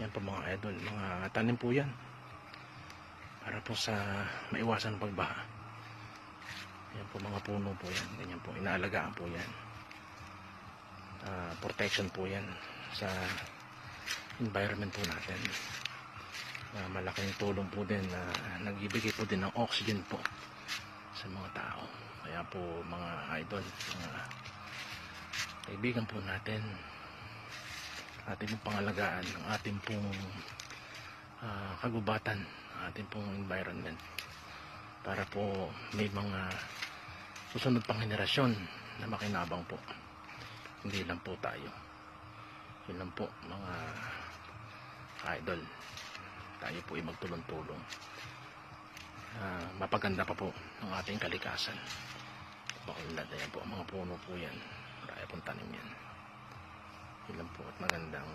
Yan po mga idol, mga tanim po yan. Para po sa maiwasan pagbaha. Yan po mga puno po yan. Ganyan po, inaalagaan po yan. Ah, protection po yan sa environment po natin. Na malaking tulong po din na nagbibigay po din ng oxygen po sa mga tao. Kaya po mga idol, mga kaibigan po natin, ating pong pangalagaan ang ating pong ah, kagubatan, ating pong environment para po may mga susunod pang henerasyon na makinabang po. Hindi lang po tayo. Yun lang po mga idol. Tayo po ay magtulong-tulong. Ah, mapaganda pa po ang ating kalikasan. Makulad yan po. Mga puno po yan. Yun lang po at magandang